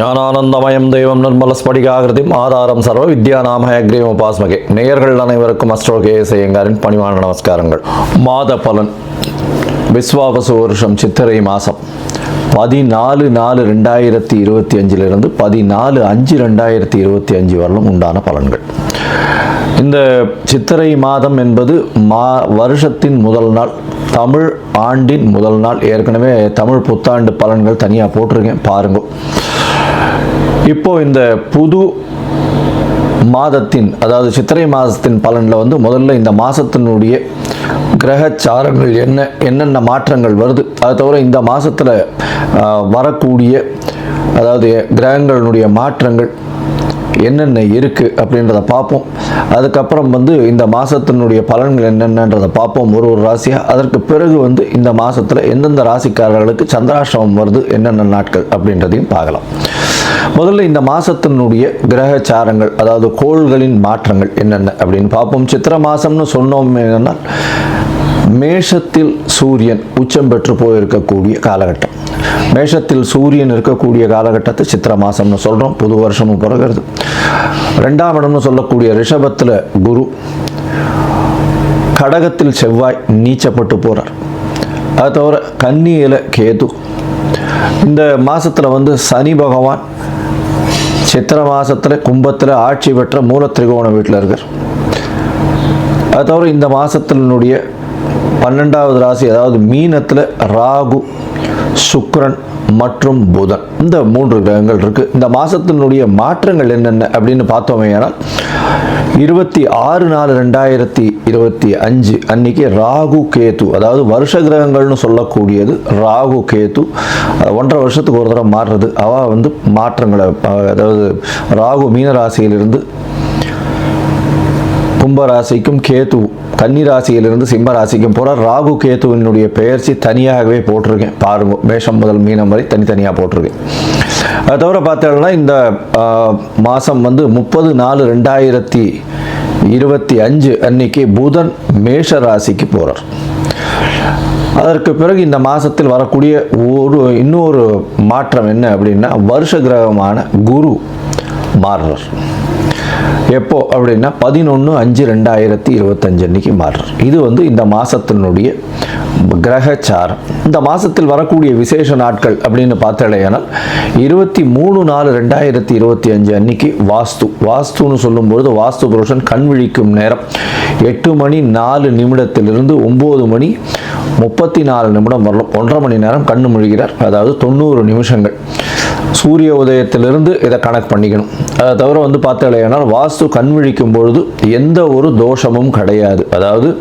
ஞானானந்தமயம் தெய்வம் நிர்மலஸ்படிகாகிருதிம் ஆதாரம் சர்வ வித்யாநாம அக்ரீவ பாஸ்மகே நேயர்கள் அனைவருக்கும் அஸ்ட்ரோ கேஎஸ் ஐயங்காரின் பணிவான நமஸ்காரங்கள். மாத பலன். விஸ்வாபசு வருஷம் சித்திரை மாதம் பதினாலு நாலு ரெண்டாயிரத்தி இருபத்தி அஞ்சிலிருந்து பதினாலு அஞ்சு ரெண்டாயிரத்தி இருபத்தி அஞ்சு வரலும் உண்டான பலன்கள். இந்த சித்திரை மாதம் என்பது மா வருஷத்தின் முதல் நாள். தமிழ் ஆண்டின் முதல் நாள். ஏற்கனவே தமிழ் புத்தாண்டு பலன்கள் தனியாக போட்டிருக்கேன். பாருங்கள் இப்போ இந்த புது மாதத்தின் அதாவது சித்திரை மாதத்தின் பலனில் வந்து முதல்ல இந்த மாதத்தினுடைய கிரகச்சாரங்கள் என்ன என்னென்ன மாற்றங்கள் வருது? அது தவிர இந்த மாதத்தில் வரக்கூடிய அதாவது கிரகங்களுடைய மாற்றங்கள் என்னென்ன இருக்குது அப்படின்றத பார்ப்போம். அதுக்கப்புறம் வந்து இந்த மாதத்தினுடைய பலன்கள் என்னென்னன்றதை பார்ப்போம். ஒரு ஒரு ராசியாக அதற்கு பிறகு வந்து இந்த மாதத்தில் எந்தெந்த ராசிக்காரர்களுக்கு சந்திராசிரமம் வருது என்னென்ன நாட்கள் அப்படின்றதையும் பார்க்கலாம். முதல்ல இந்த மாதத்தினுடைய கிரகச்சாரங்கள் அதாவது கோள்களின் மாற்றங்கள் என்னென்ன அப்படின்னு பார்ப்போம். சித்திர மாதம்னு சொன்னோம் என்னென்னா மேஷத்தில் சூரியன் உச்சம் பெற்று போயிருக்கக்கூடிய காலகட்டம். மேஷத்தில் சூரியன் இருக்கக்கூடிய காலகட்டத்தை சித்திர மாதம்னு சொல்கிறோம் புது வருஷமும் பிறகுறது. ரெண்டாம் இடம்னு சொல்லக்கூடிய ரிஷபத்தில் குரு. கடகத்தில் செவ்வாய் நீச்சப்பட்டு போகிறார் அது தவிர கன்னியில் கேது. இந்த மாதத்தில் வந்து சனி பகவான் சித்திர மாதத்தில் கும்பத்தில் ஆட்சி பெற்ற மூல திரிகோண வீட்டில் இருக்கார். அது தவிர இந்த மாதத்தினுடைய பன்னெண்டாவது ராசி அதாவது மீனத்தில் ராகு. சுக்ரன் மற்றும் புதன். இந்த மூன்று கிரகங்கள் இருக்கு. இந்த மாதத்தினுடைய மாற்றங்கள் என்னென்ன அப்படின்னு பார்த்தோமே ஏன்னா இருபத்தி ஆறு நாலு ரெண்டாயிரத்தி இருபத்தி அஞ்சு அன்னைக்கு ராகு கேத்து அதாவது வருஷ கிரகங்கள்னு சொல்லக்கூடியது ராகு கேத்து ஒன்றரை வருஷத்துக்கு ஒரு தடவை மாறுறது. அவ வந்து மாற்றங்களை அதாவது ராகு மீன ராசியிலிருந்து கும்பராசிக்கும் கேது கன்னி ராசியிலிருந்து சிம்ம ராசிக்கும் போகிற ராகு கேத்துவினுடைய பெயர்ச்சி தனியாகவே போட்டிருக்கேன். பாருங்க மேஷம் முதல் மீனம் வரை தனித்தனியாக போட்டிருக்கேன். அதை தவிர பார்த்தோம்னா இந்த மாதம் வந்து முப்பது நாலு ரெண்டாயிரத்தி இருபத்தி அஞ்சு அன்னைக்கு புதன் மேஷ ராசிக்கு போகிறார் அதற்கு பிறகு இந்த மாதத்தில் வரக்கூடிய ஒரு இன்னொரு மாற்றம் என்ன அப்படின்னா வருஷ கிரகமான குரு மாறுறார். எப்போ அப்படின்னா பதினொன்று அஞ்சு ரெண்டாயிரத்தி இருபத்தஞ்சு அன்னைக்கு மாறுறார் இது வந்து இந்த மாதத்தினுடைய கிரகச்சாரம். இந்த மாதத்தில் வரக்கூடிய விசேஷ நாட்கள் அப்படின்னு பார்த்தாலேயானால் இருபத்தி மூணு நாலு ரெண்டாயிரத்தி இருபத்தி அஞ்சு அன்னைக்கு வாஸ்து. வாஸ்துன்னு சொல்லும்பொழுது வாஸ்து புருஷன் கண் விழிக்கும் நேரம். எட்டு மணி நாலு நிமிடத்திலிருந்து ஒம்பது மணி முப்பத்தி நாலு நிமிடம் வரலாம். ஒன்றரை மணி நேரம் கண்ணு முழுகிறார் அதாவது தொண்ணூறு நிமிஷங்கள். சூரிய உதயத்திலிருந்து இதை கணக்கு பண்ணிக்கணும். அதை தவிர வந்து பார்த்தாலேனால் வாஸ்து கண் விழிக்கும் பொழுது எந்த ஒரு தோஷமும் கிடையாது. அதாவது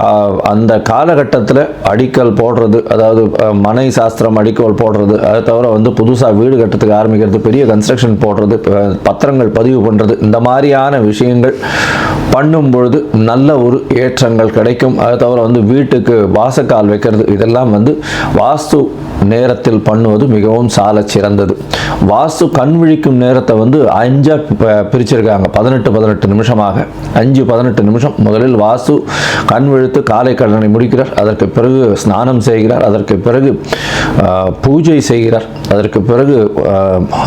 கா- அந்த காலகட்டத்தில் அடிக்கல் போடுறது அதாவது மனை சாஸ்திரம் அடிக்கல் போடுறது அதை தவிர வந்து புதுசாக வீடு கட்டுறதுக்கு ஆரம்பிக்கிறது பெரிய கன்ஸ்ட்ரக்ஷன் போடுறது பத்திரங்கள் பதிவு பண்ணுறது இந்த மாதிரியான விஷயங்கள் பண்ணும் பொழுது நல்ல ஒரு ஏற்றங்கள் கிடைக்கும். அதை தவிர வந்து வீட்டுக்கு வாசக்கால் வைக்கிறது இதெல்லாம் வந்து வாஸ்து நேரத்தில் பண்ணுவது மிகவும் சால சிறந்தது. வாஸ்து கண் விழிக்கும் நேரத்தை வந்து அஞ்சாக பிரிச்சிருக்காங்க. பதினெட்டு பதினெட்டு நிமிஷமாக. அஞ்சு பதினெட்டு நிமிஷம். முதலில் வாசு கண் விழுத்து காலை கடனை முடிக்கிறார். அதற்கு பிறகு ஸ்நானம் செய்கிறார். அதற்கு பிறகு பூஜை செய்கிறார். அதற்கு பிறகு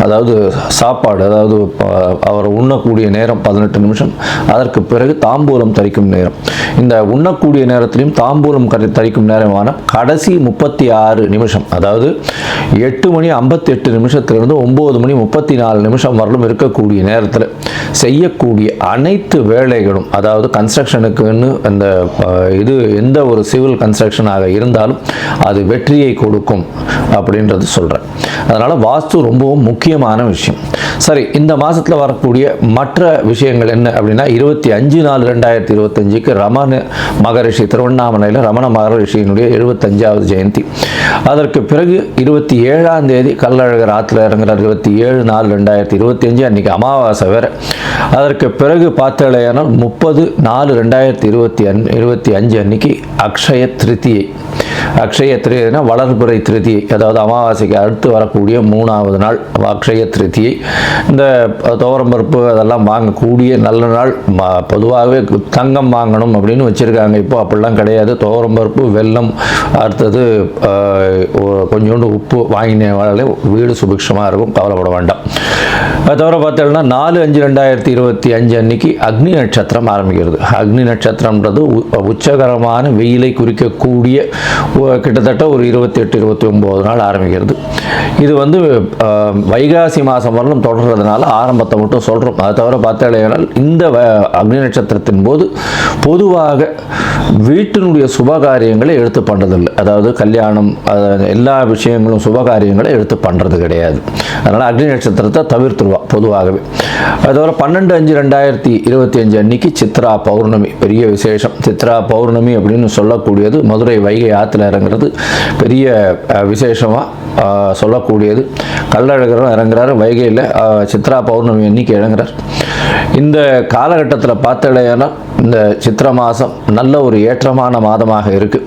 அதாவது சாப்பாடு அதாவது அவர் உண்ணக்கூடிய நேரம் பதினெட்டு நிமிஷம். அதற்கு பிறகு தாம்பூலம் தரிக்கும் நேரம். இந்த உண்ணக்கூடிய நேரத்திலையும் தாம்பூலம் தரிக்கும் நேரமான கடைசி முப்பத்தி ஆறு நிமிஷம். அதாவது எட்டு மணி ஐம்பத்தெட்டு நிமிஷத்துலேருந்து ஒம்பது மணி முப்பத்தி நாலு நிமிஷம் வரலும் இருக்கக்கூடிய நேரத்தில் செய்யக்கூடிய அனைத்து வேலைகளும் அதாவது கன்ஸ்ட்ரக்ஷனுக்குன்னு அந்த இது எந்த ஒரு சிவில் கன்ஸ்ட்ரக்ஷனாக இருந்தாலும் அது வெற்றியை கொடுக்கும் அப்படின்றது சொல்கிறேன் அதனால் வாஸ்து ரொம்பவும் முக்கியமான விஷயம். சரி இந்த மாதத்தில் வரக்கூடிய மற்ற விஷயங்கள் என்ன அப்படின்னா இருபத்தி அஞ்சு நாலு ரெண்டாயிரத்தி இருபத்தஞ்சுக்கு ரமண மகரிஷி திருவண்ணாமலையில் ரமண மகரிஷியினுடைய எழுபத்தஞ்சாவது ஜெயந்தி. அதற்கு பிறகு இருபத்தி ஏழாம் தேதி கல்லழகர் ஆற்றுல இறங்குறார். இருபத்தி ஏழு நாலு ரெண்டாயிரத்தி இருபத்தி அஞ்சு அன்றைக்கி அமாவாசை வேறு. அதற்கு பிறகு பார்த்தாலேயானால் முப்பது நாலு ரெண்டாயிரத்தி இருபத்தி அன் இருபத்தி அஞ்சு அன்னைக்கு அக்ஷய திருத்தியை அக்ஷய திருதினா வளர்புரை திருத்தியை அதாவது அமாவாசைக்கு அடுத்து வரக்கூடிய மூணாவது நாள் அக்ஷய திருத்தியை இந்த துவரம்பருப்பு அதெல்லாம் வாங்கக்கூடிய நல்ல நாள். பொதுவாகவே தங்கம் வாங்கணும் அப்படின்னு வச்சுருக்காங்க. இப்போ அப்படிலாம் கிடையாது. துவரம்பருப்பு வெல்லம் அடுத்தது கொஞ்சோண்டு உப்பு வாங்கினாலே வீடு சுபிக்ஷமாக இருக்கும் கவலைப்பட வேண்டாம். அது தவிர பார்த்தோம்னா நாலு அஞ்சு ரெண்டாயிரத்தி இருபத்தி அஞ்சு அன்னைக்கு அக்னி நட்சத்திரம் ஆரம்பிக்கிறது. அக்னி நட்சத்திரம்ன்றது உச்சகரமான வெயிலை குறிக்கக்கூடிய கிட்டத்தட்ட ஒரு இருபத்தி எட்டு இருபத்தி ஒம்பது நாள் ஆரம்பிக்கிறது. இது வந்து வைகாசி மாதம் வரலும் தொடர்றதுனால ஆரம்பத்தை மட்டும் சொல்கிறோம் அதை தவிர பார்த்தாலேனால் இந்த அக்னி நட்சத்திரத்தின் போது பொதுவாக வீட்டினுடைய சுபகாரியங்களை எடுத்து பண்ணுறதில்லை அதாவது கல்யாணம் எல்லா எல்லா விஷயங்களும் சுபகாரியங்களும் எடுத்து பண்ணுறது கிடையாது. அதனால் அக்னி நட்சத்திரத்தை தவிர்த்துருவா பொதுவாகவே. அதுபோல் பன்னெண்டு அஞ்சு ரெண்டாயிரத்தி இருபத்தி அஞ்சு அன்னைக்கு சித்ரா பௌர்ணமி பெரிய விசேஷம். சித்ரா பௌர்ணமி அப்படின்னு சொல்லக்கூடியது மதுரை வைகை ஆற்றுல இறங்குறது பெரிய விசேஷமாக சொல்லக்கூடியது. கள்ளழகரும் இறங்குறாரு வைகையில் சித்ரா பௌர்ணமி அன்னைக்கு இறங்குறார். இந்த காலகட்டத்தில் பார்த்தடையானால் இந்த சித்திர மாதம் நல்ல ஒரு ஏற்றமான மாதமாக இருக்குது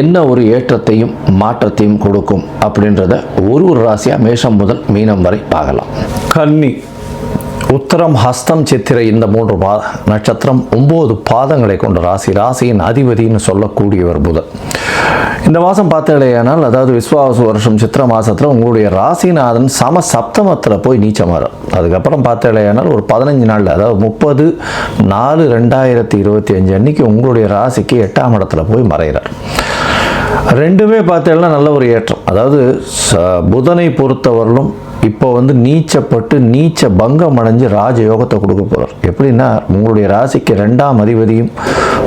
என்ன ஒரு ஏற்றத்தையும் மாற்றத்தையும் கொடுக்கும் அப்படின்றத ஒரு ஒரு ராசியாக மேஷம் முதல் மீனம் வரை பார்க்கலாம். கன்னி உத்தரம் ஹஸ்தம் சித்திரை இந்த மூன்று பா நட்சத்திரம் ஒம்பது பாதங்களை கொண்ட ராசி. ராசியின் அதிபதின்னு சொல்லக்கூடியவர் புதன். இந்த மாதம் பார்த்தீங்களேனால் அதாவது விஸ்வாச வருஷம் சித்திர மாதத்தில் உங்களுடைய ராசிநாதன் சம சப்தமத்தில் போய் நீச்சமாறும் அதுக்கப்புறம் பார்த்தீங்களேனால் ஒரு பதினஞ்சு நாளில் அதாவது முப்பது நாலு ரெண்டாயிரத்தி இருபத்தி அஞ்சு அன்னைக்கு உங்களுடைய ராசிக்கு எட்டாம் இடத்துல போய் மறைகிறார். ரெண்டுமே பார்த்தீங்கன்னா நல்ல ஒரு ஏற்றம். அதாவது ச- புதனை பொறுத்தவரையிலும் இப்போ வந்து நீச்சப்பட்டு நீச்ச பங்கம் அடைஞ்சு ராஜயோகத்தை கொடுக்க போகிறார் எப்படின்னா உங்களுடைய ராசிக்கு ரெண்டாம் அதிபதியும்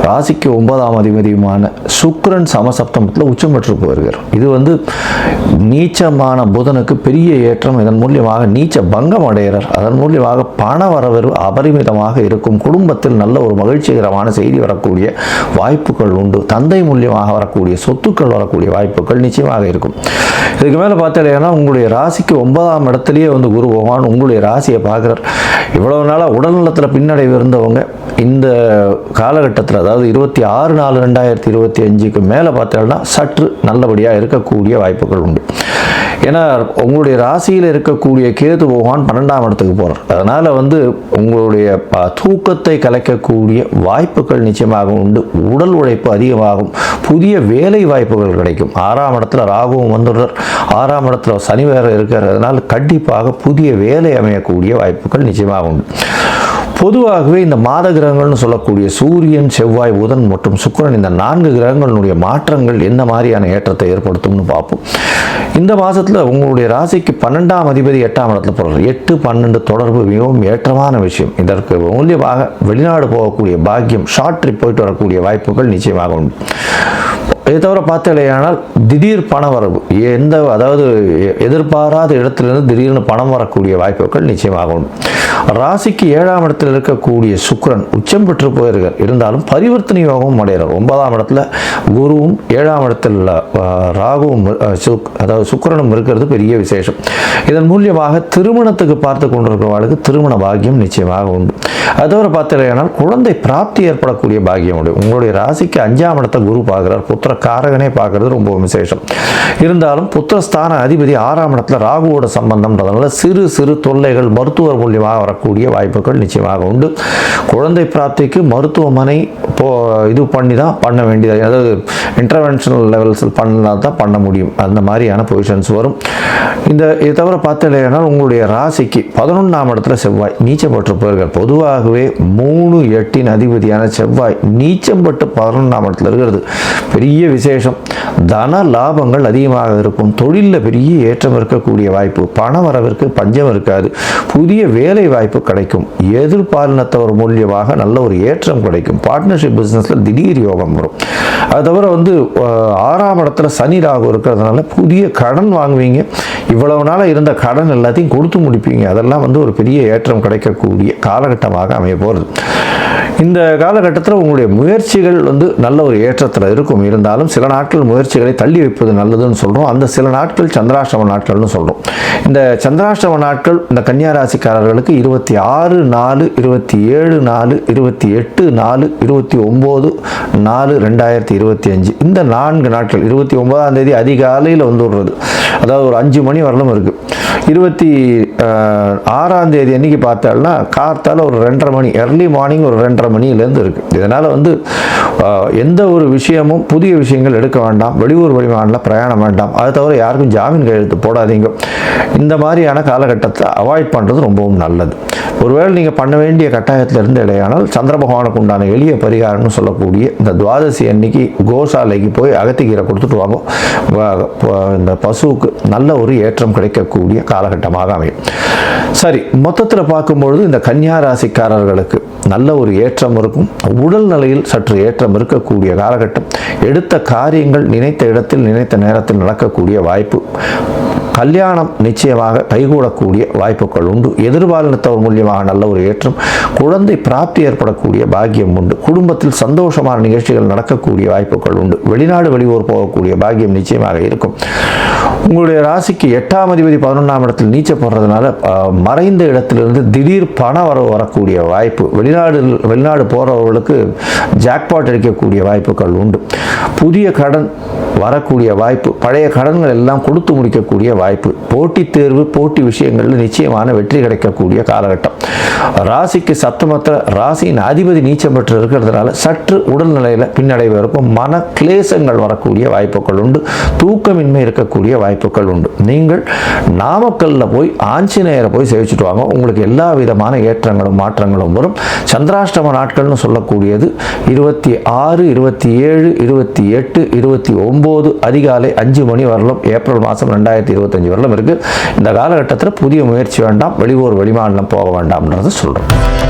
ராசிக்கு ஒன்பதாம் அதிபதியுமான சுக்ரன் சமசப்தமத்தில் உச்சம் பெற்று போகிறார். இது வந்து நீச்சமான புதனுக்கு பெரிய ஏற்றம். இதன் மூலியமாக நீச்ச பங்கம் அடைகிறார் அதன் மூலியமாக பண வரவு அபரிமிதமாக இருக்கும். குடும்பத்தில் நல்ல ஒரு மகிழ்ச்சிகரமான செய்தி வரக்கூடிய வாய்ப்புகள் உண்டு. தந்தை மூலியமாக வரக்கூடிய சொத்துக்கள் வரக்கூடிய வாய்ப்புகள் நிச்சயமாக இருக்கும். இதுக்கு மேலே பார்த்தீங்கன்னா உங்களுடைய ராசிக்கு ஒன்பதாம் இடத்துலையே வந்து குரு பகவான் உங்களுடைய ராசியை பார்க்குறார். இவ்வளவு நாளாக உடல்நலத்தில் பின்னடைவு இருந்தவங்க இந்த காலகட்டத்தில் அதாவது இருபத்தி ஆறு நாலு ரெண்டாயிரத்தி இருபத்தி அஞ்சுக்கு மேலே பார்த்தீங்கன்னா சற்று நல்லபடியாக இருக்கக்கூடிய வாய்ப்புகள் உண்டு. ஏன்னா உங்களுடைய ராசியில் இருக்கக்கூடிய கேது பகவான் பன்னெண்டாம் இடத்துக்கு போகிறார் அதனால் வந்து உங்களுடைய ப- தூக்கத்தை கலைக்கக்கூடிய வாய்ப்புகள் நிச்சயமாக உண்டு. உடல் உழைப்பு அதிகமாகும். புதிய வேலை வாய்ப்புகள் கிடைக்கும். ஆறாம் இடத்துல ராகுவும் வந்துடுறார். ஆறாம் இடத்துல சனி வேற இருக்கார். அதனால் கண்டிப்பாக புதிய வேலை அமையக்கூடிய வாய்ப்புகள் நிச்சயமாக உண்டு. பொதுவாகவே இந்த மாத கிரகங்கள்னு சொல்லக்கூடிய சூரியன் செவ்வாய் புதன் மற்றும் சுக்கிரன் இந்த நான்கு கிரகங்களுடைய மாற்றங்கள் என்ன மாதிரியான ஏற்றத்தை ஏற்படுத்தும்னு பார்ப்போம். இந்த மாதத்தில் உங்களுடைய ராசிக்கு பன்னெண்டாம் அதிபதி எட்டாம் இடத்துல போகிறார் எட்டு பன்னெண்டு தொடர்பு மிகவும் ஏற்றமான விஷயம். இதற்கு மூலியமாக வெளிநாடு போகக்கூடிய பாக்கியம் ஷார்ட் ட்ரிப் போயிட்டு வரக்கூடிய வாய்ப்புகள் நிச்சயமாக உண்டு. இதை தவிர பார்த்தலையானால் திடீர் பண வரவு எந்த அதாவது எதிர்பாராத இடத்துலேருந்து திடீர்னு பணம் வரக்கூடிய வாய்ப்புகள் நிச்சயமாக உண்டு. ராசிக்கு ஏழாம் இடத்துல இருக்கக்கூடிய சுக்கிரன் உச்சம் பெற்று போயிருக்கார். இருந்தாலும் பரிவர்த்தனை யோகமும் அடைகிறார். ஒன்பதாம் இடத்துல குருவும் ஏழாம் இடத்துல ராகுவும் அதாவது சுக்கிரனும் இருக்கிறது பெரிய விசேஷம். இதன் மூலியமாக திருமணத்துக்கு பார்த்து கொண்டிருக்கிறவர்களுக்கு திருமண பாக்கியம் நிச்சயமாக உண்டு. அது தவிர பார்த்தீங்கன்னா குழந்தை பிராப்தி ஏற்படக்கூடிய பாக்கியம் உண்டு. உங்களுடைய ராசிக்கு அஞ்சாம் இடத்தை குரு பார்க்குறார். புத்திர காரகனே பார்க்கறது ரொம்ப விசேஷம். இருந்தாலும் புத்திரஸ்தான அதிபதி ஆறாம் இடத்துல ராகுவோட சம்பந்தம்ன்றதுனால சிறு சிறு தொல்லைகள் மருத்துவர் மூலியமாக வரக்கூடிய வாய்ப்புகள் நிச்சயமாக உண்டு. குழந்தை பிராப்திக்கு மருத்துவமனை போ இது பண்ணி தான் பண்ண வேண்டியது அதாவது இன்டர்வென்ஷனல் லெவல்ஸில் பண்ணால் தான் பண்ண முடியும். அந்த மாதிரியான பொசிஷன்ஸ் வரும். இந்த இதை தவிர பார்த்தீங்கன்னா உங்களுடைய ராசிக்கு பதினொன்றாம் இடத்துல செவ்வாய் நீச்சப்பட்டிருப்பவர்கள். பொதுவாகவே மூணு எட்டின் அதிபதியான செவ்வாய் நீச்சம் பட்டு பதினொன்றாம் இடத்துல இருக்கிறது. பெரிய விசேஷம். தன லாபங்கள் அதிகமாக இருக்கும். தொழிலில் பெரிய ஏற்றம் இருக்கக்கூடிய வாய்ப்பு. பண வரவிற்கு பஞ்சம் இருக்காது. புதிய வேலை வாய்ப்பு கிடைக்கும். எதிர்பாலினத்தவர் மூலியமாக நல்ல ஒரு ஏற்றம் கிடைக்கும். பார்ட்னர்ஷிப் பிஸ்னஸில் திடீர் யோகம் வரும். அது தவிர வந்து ஆறாம் இடத்துல சனி ராகு இருக்கிறதுனால புதிய கடன் வாங்குவீங்க. இவ்வளவு நாளாக இருந்த கடன் எல்லாத்தையும் கொடுத்து முடிப்பீங்க. அதெல்லாம் வந்து ஒரு பெரிய ஏற்றம் கிடைக்கக்கூடிய காலகட்டமாக அமைய போகிறது இந்த காலகட்டத்தில் உங்களுடைய முயற்சிகள் வந்து நல்ல ஒரு ஏற்றத்தில் இருக்கும். இருந்தாலும் சில நாட்கள் முயற்சிகளை தள்ளி வைப்பது நல்லதுன்னு சொல்கிறோம் அந்த சில நாட்கள் சந்திராஷ்டம நாட்கள்னு சொல்கிறோம் இந்த சந்திராஷ்டம நாட்கள் இந்த கன்னியா ராசிக்காரர்களுக்கு இருபத்தி ஆறு நாலு இருபத்தி ஏழு நாலு இருபத்தி எட்டு நாலு இருபத்தி ஒம்பது நாலு ரெண்டாயிரத்தி இருபத்தி அஞ்சு. இந்த நான்கு நாட்கள் இருபத்தி ஒன்பதாம் தேதி அதிகாலையில் வந்துடுறது. அதாவது ஒரு அஞ்சு மணி வரலும் இருக்குது இருபத்தி ஆறாம் தேதி அன்னைக்கு பார்த்தாலும் கார்த்தால ஒரு ரெண்டரை மணி எர்லி மார்னிங் ஒரு ரெண்டரை மணிலேருந்து இருக்குது இதனால் வந்து எந்த ஒரு விஷயமும் புதிய விஷயங்கள் எடுக்க வேண்டாம். வெளியூர் வெளிமாநில பிரயாணம் வேண்டாம். அது தவிர யாருக்கும் ஜாமீன் கையெழுத்து போடாதீங்க. இந்த மாதிரியான காலகட்டத்தை அவாய்ட் பண்ணுறது ரொம்பவும் நல்லது. ஒருவேளை நீங்கள் பண்ண வேண்டிய கட்டாயத்தில் இருந்து இடையானால் சந்திர பகவானுக்கு உண்டான எளிய பரிகாரம்னு சொல்லக்கூடிய இந்த துவாதசி அன்னைக்கு கோசாலைக்கு போய் அகத்திக்கீரை கொடுத்துட்டு வாங்க. இந்த பசுவுக்கு நல்ல ஒரு ஏற்றம் கிடைக்கக்கூடிய காலகட்டமாக அமையும். சரி மொத்தத்தில் பார்க்கும்பொழுது இந்த கன்னியா ராசிக்காரர்களுக்கு நல்ல ஒரு ஏற்றம் இருக்கும். உடல் நிலையில் சற்று ஏற்றம் இருக்கக்கூடிய காலகட்டம். எடுத்த காரியங்கள் நினைத்த இடத்தில் நினைத்த நேரத்தில் நடக்கக்கூடிய வாய்ப்பு. கல்யாணம் நிச்சயமாக கைகூடக்கூடிய வாய்ப்புகள் உண்டு. எதிர்பாலினத்தவர் மூலியமாக நல்ல ஒரு ஏற்றம். குழந்தை பிராப்தி ஏற்படக்கூடிய பாக்கியம் உண்டு. குடும்ப குடும்பத்தில் சந்தோஷமான நிகழ்ச்சிகள் நடக்கக்கூடிய வாய்ப்புகள் உண்டு. வெளிநாடு வெளியூர் போகக்கூடிய பாக்கியம் நிச்சயமாக இருக்கும். உங்களுடைய ராசிக்கு எட்டாம் அதிபதி பதினொன்றாம் இடத்தில் நீச்ச போடுறதுனால மறைந்த இடத்திலிருந்து திடீர் பண வரவு வரக்கூடிய வாய்ப்பு வெளிநாடு வெளிநாடு போகிறவர்களுக்கு ஜாக்பாட் அடிக்கக்கூடிய வாய்ப்புகள் உண்டு. புதிய கடன் வரக்கூடிய வாய்ப்பு பழைய கடன்கள் எல்லாம் கொடுத்து முடிக்கக்கூடிய வாய்ப்பு போட்டித் தேர்வு போட்டி விஷயங்களில் நிச்சயமான வெற்றி கிடைக்கக்கூடிய காலகட்டம். ராசிக்கு சத்தமற்ற ராசியின் அதிபதி நீச்சம் பெற்று இருக்கிறதுனால சற்று உடல்நிலையில் பின்னடைவு இருக்கும் மன கிளேசங்கள் வரக்கூடிய வாய்ப்புகள் உண்டு தூக்கமின்மை இருக்கக்கூடிய வாய்ப்புகள் உண்டு நீங்கள் நாமக்கல்ல போய் ஆஞ்சநேயரை போய் சேவிச்சுட்டு வாங்க. உங்களுக்கு எல்லா விதமான ஏற்றங்களும் மாற்றங்களும் வரும். சந்திராஷ்டம நாட்கள்னு சொல்லக்கூடியது இருபத்தி ஆறு இருபத்தி ஏழு இருபத்தி எட்டு இருபத்தி ஒம்பது அதிகாலை அஞ்சு மணி வரலும் ஏப்ரல் மாதம் ரெண்டாயிரத்தி இருபத்தஞ்சு வரலும் இருக்குது இந்த காலகட்டத்தில் புதிய முயற்சி வேண்டாம் வெளியூர் வெளிமாநிலம் போக வேண்டாம்ன்றது சொல்கிறோம்